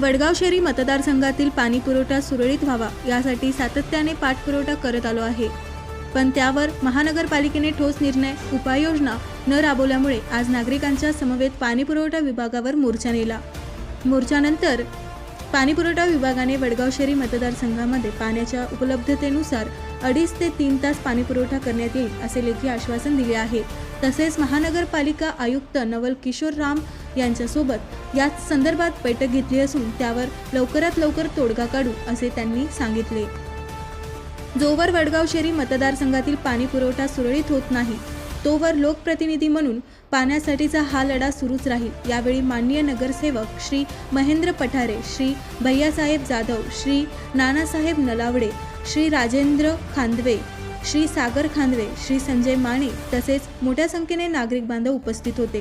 वडगाव शहरी मतदारसंघातील पाणी पुरवठा सुरळीत व्हावा यासाठी सातत्याने पाठपुरवठा करत आलो आहे. पण त्यावर महानगरपालिकेने ठोस निर्णय उपाययोजना न राबवल्यामुळे आज नागरिकांच्या समवेत पाणीपुरवठा विभागावर मोर्चा नेला. मोर्चानंतर पाणीपुरवठा विभागाने वडगाव शहरी मतदारसंघामध्ये पाण्याच्या उपलब्धतेनुसार अडीच ते तीन तास पाणीपुरवठा करण्यात येईल असे लेखी आश्वासन दिले आहे. तसेच महानगरपालिका आयुक्त नवल किशोर राम यांच्यासोबत याच संदर्भात बैठक घेतली असून त्यावर लवकरात लवकर तोडगा काढू असे त्यांनी सांगितले. जोवर वडगाव शहरी मतदारसंघातील पाणी पुरवठा सुरळीत होत नाही तोवर लोकप्रतिनिधी म्हणून पाण्यासाठीचा हा लढा सुरूच राहील. यावेळी माननीय नगरसेवक श्री महेंद्र पठारे श्री भैयासाहेब जाधव श्री नानासाहेब नलावडे श्री राजेंद्र खांदवे श्री सागर खांदवे श्री संजय माने तसेच मोठ्या संख्येने नागरिक बांधव उपस्थित होते.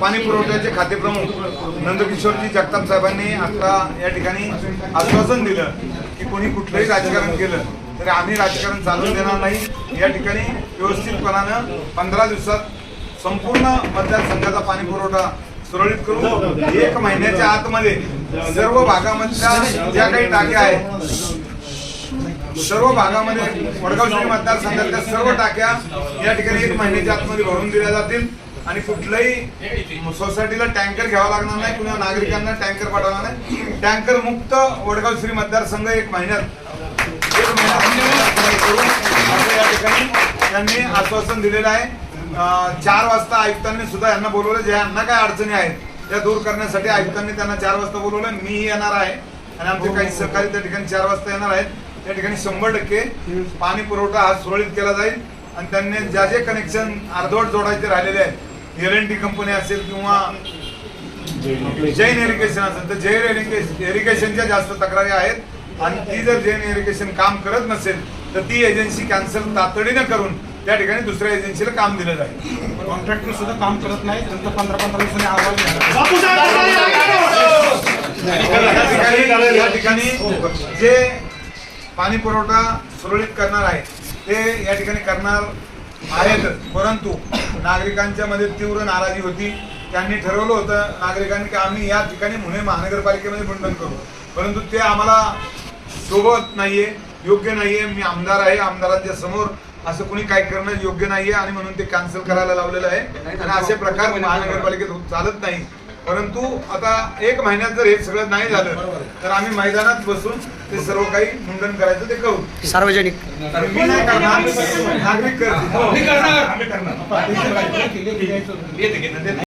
पाणी पुरवठ्याचे खाते प्रमुख नंदकिशोरजी जगताप साहेबांनी आता या ठिकाणी आश्वासन दिलं की कोणी कुठलंही राजकारण केलं तरी आम्ही राजकारण चालून देणार नाही. या ठिकाणी व्यवस्थितपणानं पंधरा दिवसात संपूर्ण मतदारसंघाचा पाणी पुरवठा सुरळीत करून एक महिन्याच्या आतमध्ये सर्व भागामधल्या ज्या काही टाक्या आहेत सर्व भागामध्ये वडगाव शहरी मतदारसंघातल्या सर्व टाक्या या ठिकाणी एक महिन्याच्या आतमध्ये भरून दिल्या जातील. आणि कुठल्याही सोसायटीला टँकर घ्यावा लागणार नाही कुणा नागरिकांना टँकर पाठवणार नाही. टँकर मुक्त वडगाव श्री मतदारसंघ एक महिन्यात एक असं या ठिकाणी त्यांनी आश्वासन दिलेलं आहे. चार वाजता आयुक्तांनी सुद्धा यांना बोलवलं. जे यांना काय अडचणी आहेत त्या दूर करण्यासाठी आयुक्तांनी त्यांना चार वाजता बोलवलं. मीही येणार आहे. आणि आमचे काही सहकारी त्या ठिकाणी चार वाजता येणार आहेत. त्या ठिकाणी शंभर टक्के पाणी पुरवठा हा सुरळीत केला जाईल. आणि त्यांनी ज्या जे कनेक्शन अर्धवट जोडायचे राहिलेले आहेत एल एन टी कंपनी असेल किंवा जैन इरिगेशन असेल तर जैन इरिगेशनच्या जास्त तक्रारी आहेत आणि ती जर जैन इरिगेशन काम करत नसेल तर ती एजन्सी कॅन्सल तातडीनं करून त्या ठिकाणी दुसऱ्या एजन्सीला काम दिलं जाईल. कॉन्ट्रॅक्टर सुद्धा काम करत नाही नंतर पंधरा पंधरा दिवसांनी अहवाल. या ठिकाणी या ठिकाणी जे पाणी पुरवठा सुरळीत करणार आहे ते या ठिकाणी करणार आहेत. परंतु नागरिकांच्या मध्ये तीव्र नाराजी होती. त्यांनी ठरवलं होतं नागरिकांनी की आम्ही या ठिकाणी पुणे महानगरपालिकेमध्ये बंधन करू. परंतु ते आम्हाला सोबत नाहीये योग्य नाहीये मी आमदार आहे आमदारांच्या समोर असं कोणी काय करणं योग्य नाहीये आणि म्हणून ते कॅन्सल करायला लावलेलं आहे. आणि असे प्रकार महानगरपालिकेत होत- चालत नाही. परंतु आता एक महिन्यात जर हे सगळं नाही झालं तर आम्ही मैदानात बसून ते सर्व काही मुंडन करायचं ते करू. सार्वजनिक. मी नाही करणार नागरिक.